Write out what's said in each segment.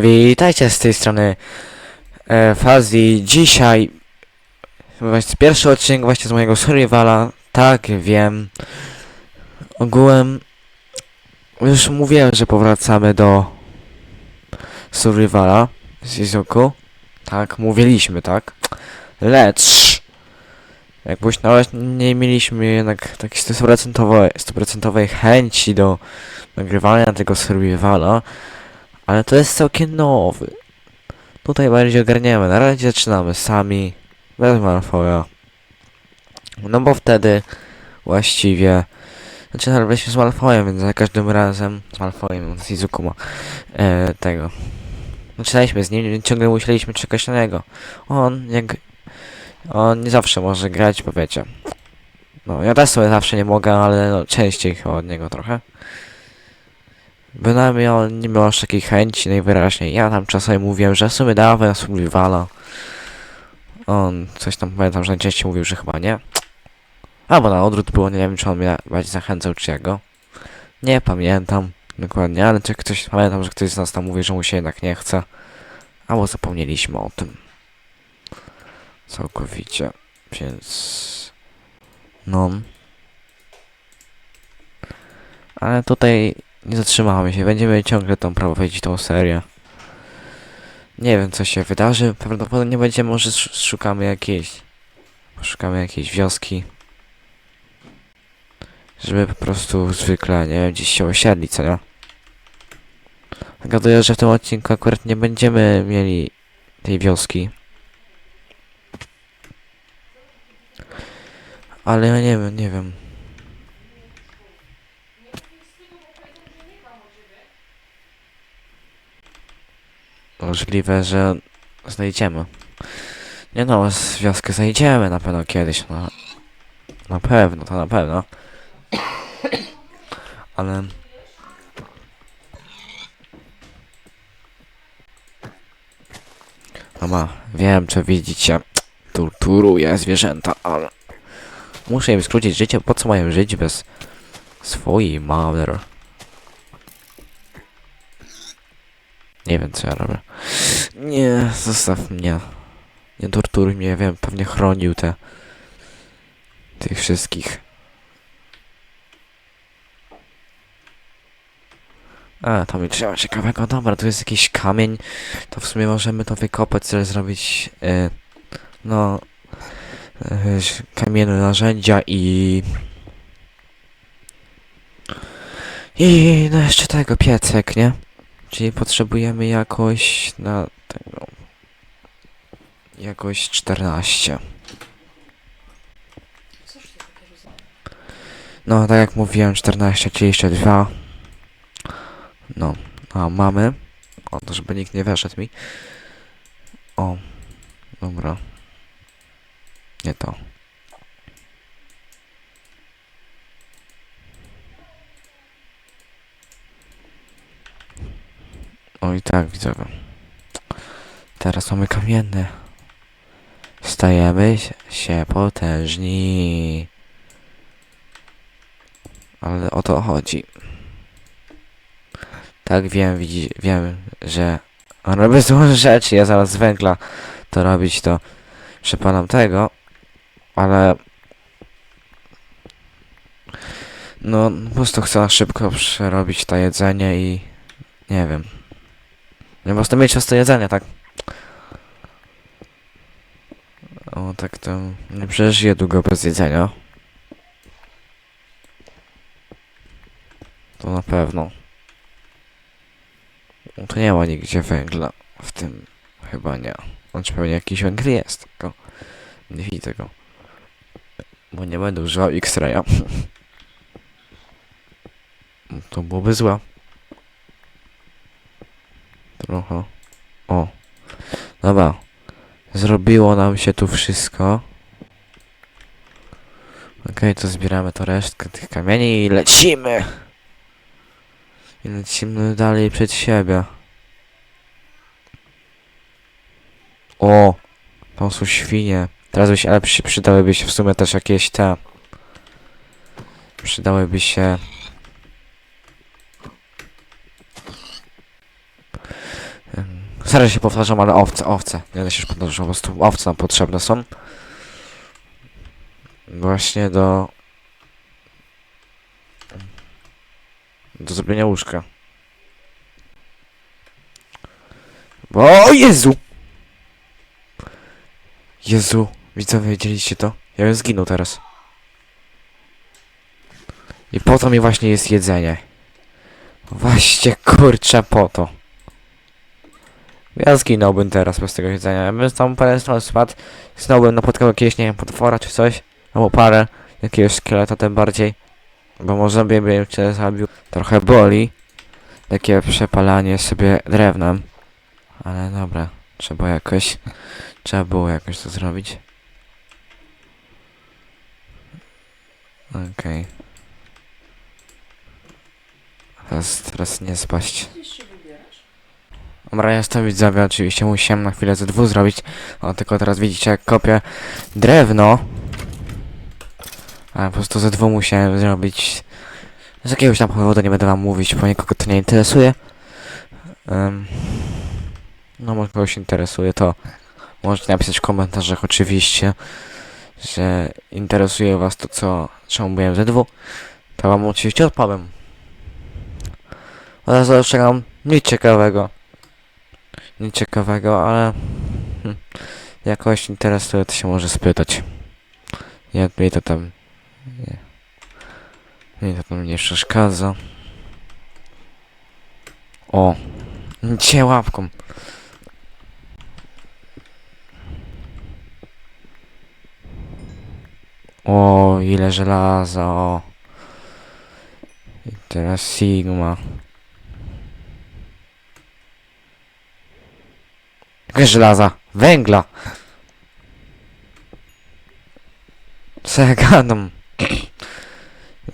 Witajcie z tej strony e, Fazji. Dzisiaj właśnie pierwszy odcinek właśnie z mojego survivala. Tak, wiem. Ogółem już mówiłem, że powracamy do survivala z Izuku. Tak, mówiliśmy, tak. Lecz jak później nie mieliśmy jednak takiej stuprocentowej stuprocentowej chęci do nagrywania tego survivala. Ale to jest całkiem nowy. Tutaj bardziej ogarniemy. Na razie zaczynamy sami. Bez Malfoya. No bo wtedy właściwie zaczynaliśmy z Malfoyem, więc za każdym razem z Malfoyem, z Izukuma e, tego. Zaczynaliśmy z nim, więc ciągle musieliśmy czekać na niego. On jak on nie zawsze może grać, bo wiecie. No, ja też sobie zawsze nie mogę, ale no, częściej chyba od niego trochę. Bynajmniej on nie miał aż takiej chęci najwyraźniej. Ja tam czasami mówiłem, że w sumie dawaj na survivala. On coś tam pamiętam, że najczęściej mówił, że chyba nie. Albo na odwrót było, nie wiem czy on mnie bardziej zachęcał czy jego. Nie pamiętam dokładnie, ale czy ktoś pamiętam, że ktoś z nas tam mówi, że mu się jednak nie chce. Albo zapomnieliśmy o tym. Całkowicie. Więc... No. Ale tutaj nie zatrzymamy się, będziemy ciągle tą prowadzić tą serię. Nie wiem co się wydarzy, prawdopodobnie będziemy, może sz- szukamy jakiejś... Szukamy jakiejś wioski. Żeby po prostu zwykle, nie wiem, gdzieś się osiedlić, co nie? Zgaduję, że w tym odcinku akurat nie będziemy mieli tej wioski. Ale ja nie wiem, nie wiem. Możliwe, że znajdziemy. Nie no, wioskę znajdziemy na pewno kiedyś, no. Na pewno, to na pewno. Ale... Mama, wiem, co widzicie. Torturuję zwierzęta, ale... Muszę im skrócić życie, po co mają żyć bez swojej mother? Nie wiem co ja robię. Nie, zostaw mnie. Nie torturuj mnie, ja wiem, pewnie chronił te... tych wszystkich. A, to mi trzeba ciekawego. Dobra, tu jest jakiś kamień. To w sumie możemy to wykopać, żeby zrobić... E, no... E, kamienne narzędzia i... I no jeszcze tego piecek, nie? Czyli potrzebujemy jakoś na tego. Jakoś 14. No, tak jak mówiłem, 14, czyli jeszcze dwa. No, a mamy. O, to żeby nikt nie weszedł mi. O, dobra. Nie to. Oj tak, widzowie. Teraz mamy kamienne. Stajemy się potężni. Ale o to chodzi. Tak wiem, widzi, wiem, że on robi złe rzeczy. Ja zaraz z węgla to robić, to przepalam tego. Ale... No, po prostu chcę szybko przerobić to jedzenie i... Nie wiem. Nie prostu mieć czas do jedzenia, tak? O, tak to nie przeżyję długo bez jedzenia. To na pewno. No to nie ma nigdzie węgla w tym. Chyba nie. Znaczy pewnie jakiś węgiel jest, tylko nie widzę go. Bo nie będę używał X-raya. to byłoby złe. Trochę. O. Dobra. Zrobiło nam się tu wszystko. Okej, to zbieramy to resztkę tych kamieni i lecimy! I lecimy dalej przed siebie. O! Tam są świnie. Teraz by się, ale przy, przydałyby się w sumie też jakieś te... Przydałyby się... Serio się powtarzam, ale owce, owce. Nie da się już powtarzać, po prostu owce nam potrzebne są. Właśnie do... Do zrobienia łóżka. O Jezu! Jezu, widzowie, widzieliście to? Ja bym zginął teraz. I po to mi właśnie jest jedzenie. Właśnie, kurczę, po to. Ja zginąłbym teraz bez tego jedzenia. Ja bym tam parę stron spadł, znowu napotkał jakiegoś, nie wiem, potwora czy coś. Albo parę, jakiegoś szkieleta tym bardziej. Bo może by mnie cię zabił. Trochę boli. Takie przepalanie sobie drewnem. Ale dobra, trzeba jakoś... Trzeba było jakoś to zrobić. Okej. Teraz, teraz nie spaść. Dobra, jestem widzowie, oczywiście musiałem na chwilę ze dwóch zrobić. O, tylko teraz widzicie jak kopię drewno. A po prostu ze dwóch musiałem zrobić. Z jakiegoś tam powodu nie będę wam mówić, bo nikogo to nie interesuje. Em, no może kogoś interesuje, to możecie napisać w komentarzach oczywiście, że interesuje was to, co, czemu mówiłem ze dwóch. To wam oczywiście odpowiem. Ale zastrzegam nic ciekawego. Nic ciekawego, ale hm, jak kogoś interesuje, to się może spytać. Ja mnie to tam nie, mnie to tam nie przeszkadza. O! Cię łapką. O, ile żelaza, o. I teraz Sigma. Jakie żelaza? Węgla! Co?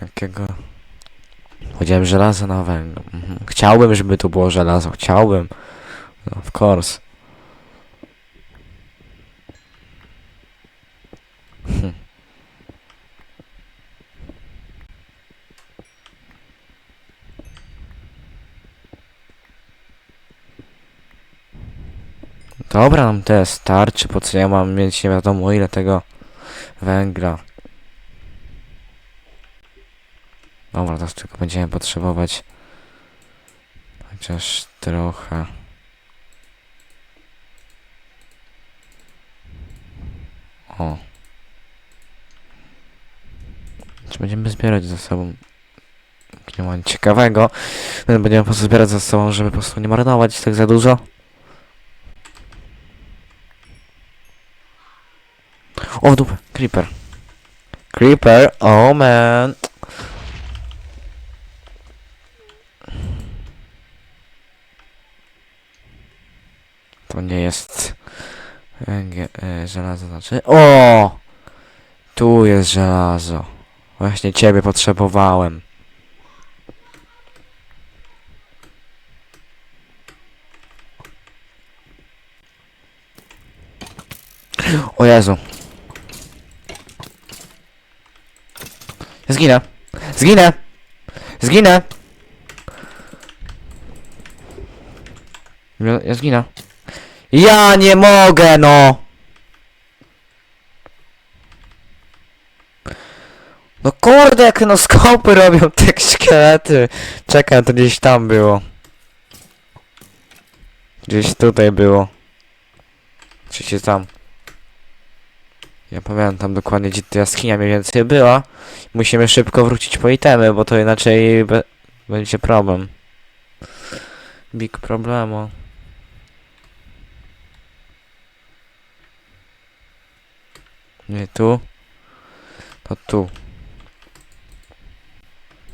Jakiego... Powiedziałem żelazo na węglu. Mhm. Chciałbym, żeby tu było żelazo. Chciałbym. No, of course. Hm. Dobra, nam te starczy, po co ja mam mieć nie wiadomo ile tego węgla. Dobra, teraz tylko będziemy potrzebować chociaż trochę. O. Czy będziemy zbierać ze sobą nie ma ciekawego. Będziemy po prostu zbierać ze sobą, żeby po prostu nie marnować tak za dużo. O, w dupę, creeper. Creeper, oh man. To nie jest węgiel, e, żelazo, znaczy. O! Tu jest żelazo. Właśnie ciebie potrzebowałem. O Jezu. Zginę. Zginę. Zginę. Ja, ja zginę. Ja nie mogę, no. No kurde, jak no skopy robią te szkielety. Czekaj, to gdzieś tam było. Gdzieś tutaj było. Czy się tam. Ja pamiętam dokładnie gdzie ta jaskinia mniej więcej była. Musimy szybko wrócić po itemy, bo to inaczej będzie problem. Big problemo. Nie tu. To tu.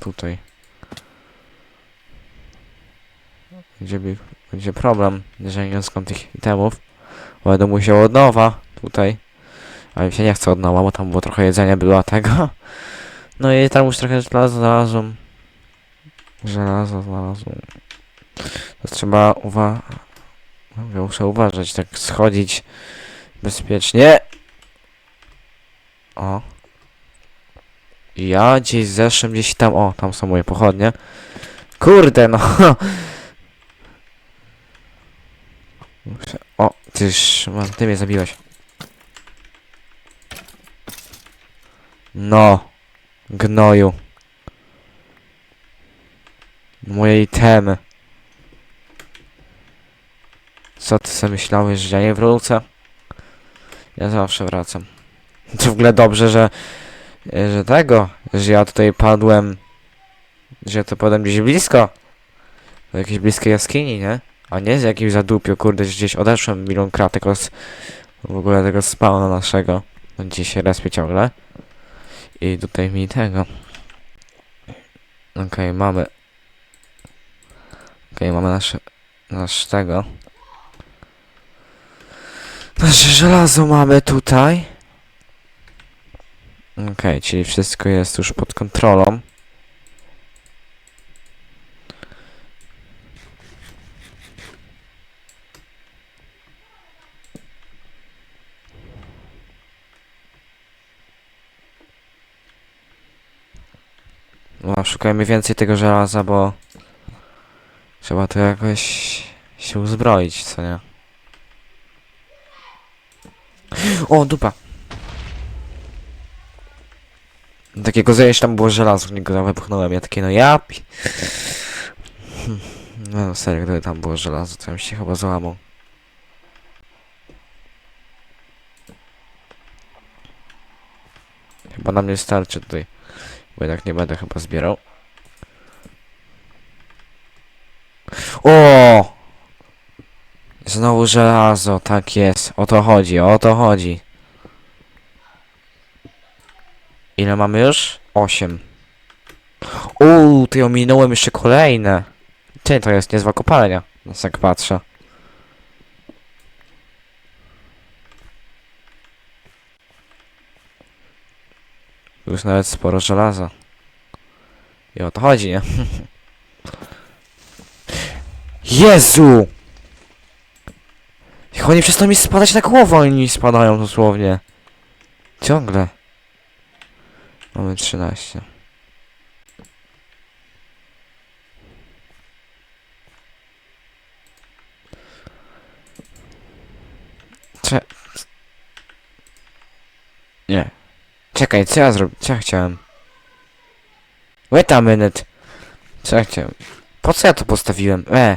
Tutaj. Będzie, będzie problem, jeżeli nie skąd tych itemów. Będę musiał od nowa tutaj. Ale mi się nie chce od nowa, bo tam było trochę jedzenia, było tego. No i tam już trochę żelaza znalazłem. Żelazo znalazłem. To trzeba uwa... Muszę uważać, tak schodzić bezpiecznie. O. Ja gdzieś zeszłem, gdzieś tam, o, tam są moje pochodnie. Kurde, no. Muszę... O, ty już... mam- Ty mnie zabiłeś. No. Gnoju. Moje itemy. Co ty sobie myślałeś, że ja nie wrócę? Ja zawsze wracam. To w ogóle dobrze, że... Że tego, że ja tutaj padłem... Że ja to padłem gdzieś blisko. W jakiejś bliskiej jaskini, nie? A nie z jakimś zadupiu, kurde, gdzieś odeszłem milion kratek od w ogóle tego spawna naszego. No Gdzieś się respię ciągle. I tutaj mi tego. Okej, mamy. Okej, mamy nasze. Nasz tego. Nasze żelazo mamy tutaj. Okej, czyli wszystko jest już pod kontrolą. No, szukajmy więcej tego żelaza, bo trzeba to jakoś się uzbroić, co nie? O, dupa! Takiego zejść tam było żelazo, niego wypchnąłem, ja takie no ja Hmm, No serio, gdyby tam było żelazo, to bym się chyba załamał. Chyba nam nie starczy tutaj. Bo jednak nie będę chyba zbierał. O! Znowu żelazo, tak jest. O to chodzi, o to chodzi. Ile mamy już? Osiem. Uuu, ty ominąłem jeszcze kolejne. Ty, to jest niezła kopalnia. No tak patrzę. Już nawet sporo żelaza. I o to chodzi, nie? Jezu! Jak oni przestaną mi spadać na głowę, oni mi spadają dosłownie. Ciągle. Mamy 13. Cze... Nie. Czekaj, co ja zrobię? Co ja chciałem? Wait a minute. Co ja chciałem? Po co ja to postawiłem? E!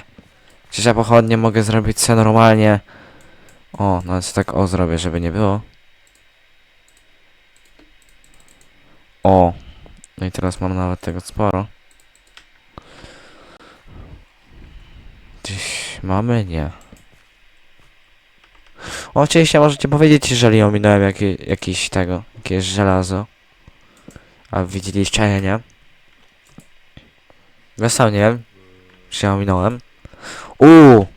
Przecież ja pochodnie mogę zrobić sobie normalnie. O, nawet tak o zrobię, żeby nie było. O! No i teraz mam nawet tego sporo. Gdzieś mamy? Nie. O, oczywiście możecie powiedzieć, jeżeli ominąłem jakie, jakiś tego, jakieś żelazo. A widzieliście, nie? Ja sam nie wiem, czy ja ominąłem. Uuu!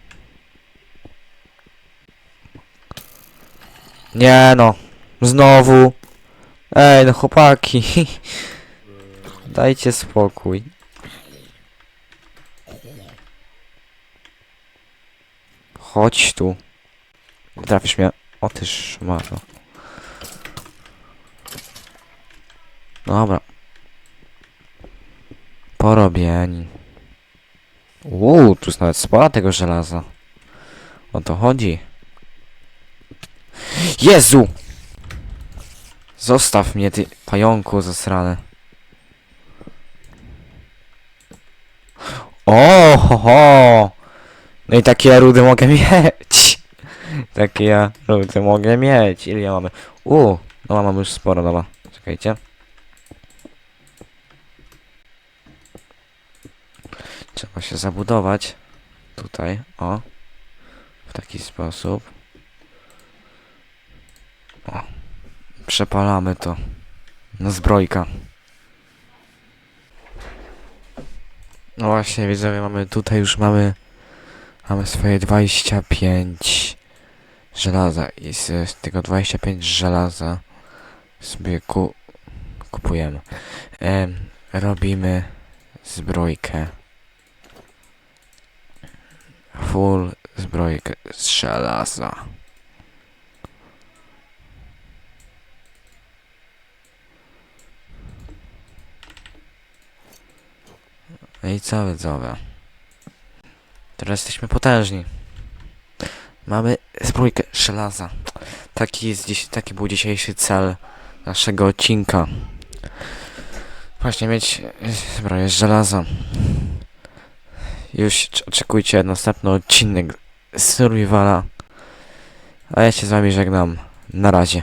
Nie no, znowu. Ej, no chłopaki. Dajcie spokój. Chodź tu. Trafisz mnie. O ty szmato. Dobra. Porobieni. Uuu, tu jest nawet spora tego żelaza. O to chodzi. Jezu! Zostaw mnie, ty pająku zasrany. O, ho, ho. No i takie rudy mogę mieć. Takie ja rudy mogę mieć. Ile ja mamy? U, no mamy już sporo, dobra. Czekajcie. Trzeba się zabudować. Tutaj, o. W taki sposób. O. Przepalamy to. No zbrojka. No właśnie, widzowie, mamy tutaj już mamy mamy swoje 25 żelaza i z, z tego 25 żelaza sobie ku, kupujemy. Em, robimy zbrojkę. Full zbrojkę z żelaza. No i co widzowie? Teraz jesteśmy potężni. Mamy zbrójkę żelaza. Taki, jest taki był dzisiejszy cel naszego odcinka. Właśnie mieć zbroję żelaza. Już oczekujcie następny odcinek z Survivala. A ja się z wami żegnam. Na razie.